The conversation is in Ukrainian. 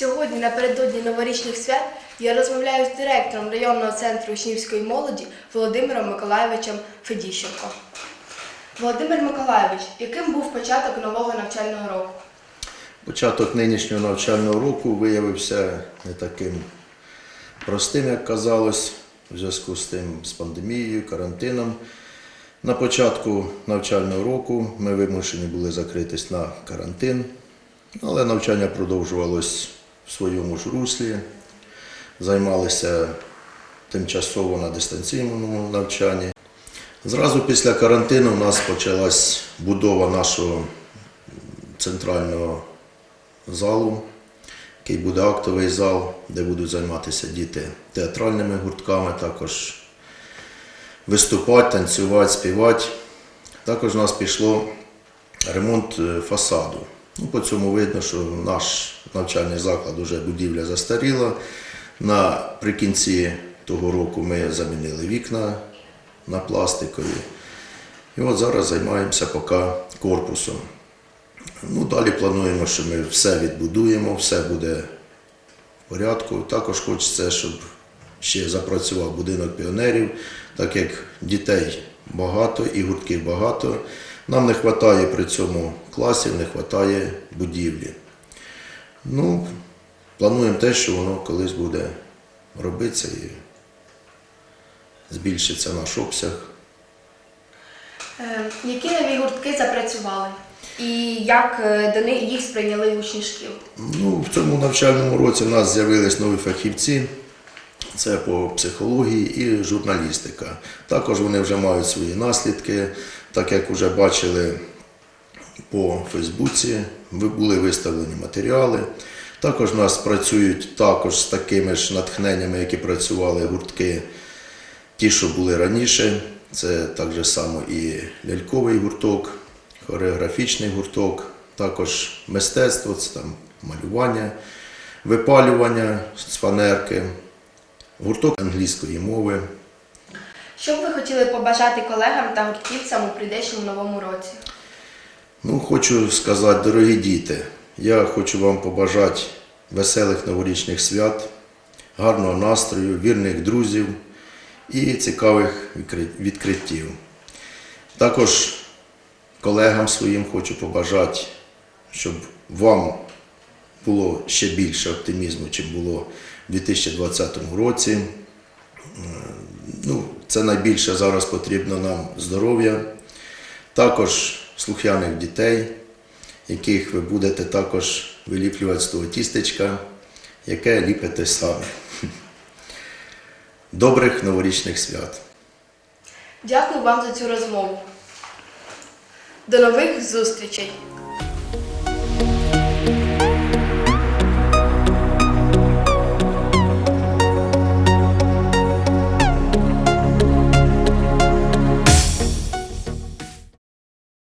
Сьогодні, напередодні новорічних свят, я розмовляю з директором районного центру учнівської молоді Володимиром Миколайовичем Федіщенко. Володимир Миколайович, яким був початок нового навчального року? Початок нинішнього навчального року виявився не таким простим, як казалось, у зв'язку з тим, з пандемією, карантином. На початку навчального року ми вимушені були закритись на карантин, але навчання продовжувалось своєму ж руслі. Займалися тимчасово на дистанційному навчанні. Зразу після карантину у нас почалась будова нашого центрального залу, який буде актовий зал, де будуть займатися діти театральними гуртками, також виступати, танцювати, співати. Також у нас пішло ремонт е, фасаду. Ну, по цьому видно, що наш навчальний заклад вже будівля застаріла. Наприкінці того року ми замінили вікна на пластикові. І от зараз займаємося поки корпусом. Ну, далі плануємо, що ми все відбудуємо, все буде в порядку. Також хочеться, щоб ще запрацював будинок піонерів, так як дітей багато і гуртків багато. Нам не вистачає при цьому класів, не вистачає будівлі. Ну, плануємо те, що воно колись буде робитися і збільшиться наш обсяг. Е, Які нові гуртки запрацювали? І як е, до них їх сприйняли учні шкіл? Ну, в цьому навчальному році в нас з'явились нові фахівці. Це по психології і журналістика. Також вони вже мають свої наслідки, так як вже бачили по Фейсбуці, були виставлені матеріали. Також у нас працюють також з такими ж натхненнями, які працювали гуртки, ті, що були раніше. Це так само і ляльковий гурток, хореографічний гурток, також мистецтво, це там малювання, випалювання з фанерки, гурток англійської мови. Що б ви хотіли побажати колегам та гуртківцям у прийдешньому новому році? Ну, хочу сказати, дорогі діти, я хочу вам побажати веселих новорічних свят, гарного настрою, вірних друзів і цікавих відкриттів. Також колегам своїм хочу побажати, щоб вам було ще більше оптимізму, чим було в 2020 році. Е, Ну, це найбільше зараз потрібно нам здоров'я, також слухняних дітей, яких ви будете також виліплювати з того тістечка, яке ліпите самі. Добрих новорічних свят! Дякую вам за цю розмову. До нових зустрічей!